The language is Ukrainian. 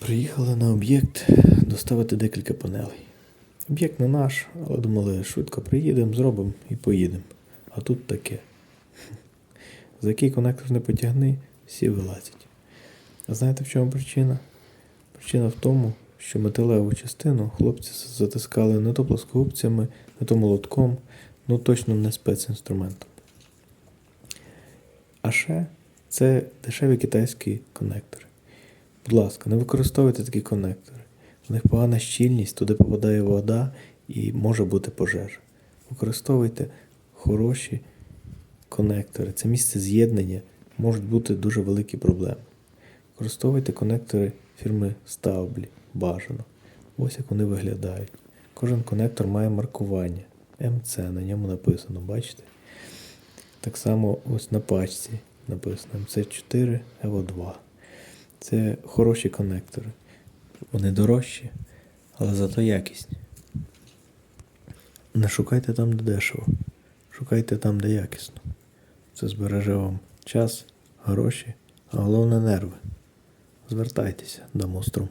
Приїхали на об'єкт доставити декілька панелей. Об'єкт не наш, але думали, швидко приїдемо, зробимо і поїдемо. А тут таке. За який конектор не потягни, всі вилазять. А знаєте в чому причина? Причина в тому, що металеву частину хлопці затискали не то плоскогубцями, не то молотком, ну точно не спецінструментом. А ще це дешеві китайські конектори. Будь ласка, не використовуйте такі конектори. У них погана щільність, туди попадає вода і може бути пожежа. Використовуйте хороші конектори. Це місце з'єднання можуть бути дуже великі проблеми. Використовуйте конектори фірми Стаублі бажано. Ось як вони виглядають. Кожен конектор має маркування. МЦ на ньому написано, бачите? Так само ось на пачці написано MC4 EVO2. Це хороші конектори. Вони дорожчі, але зато якісні. Не шукайте там, де дешево. Шукайте там, де якісно. Це збереже вам час, гроші, а головне нерви. Звертайтеся до Мострум.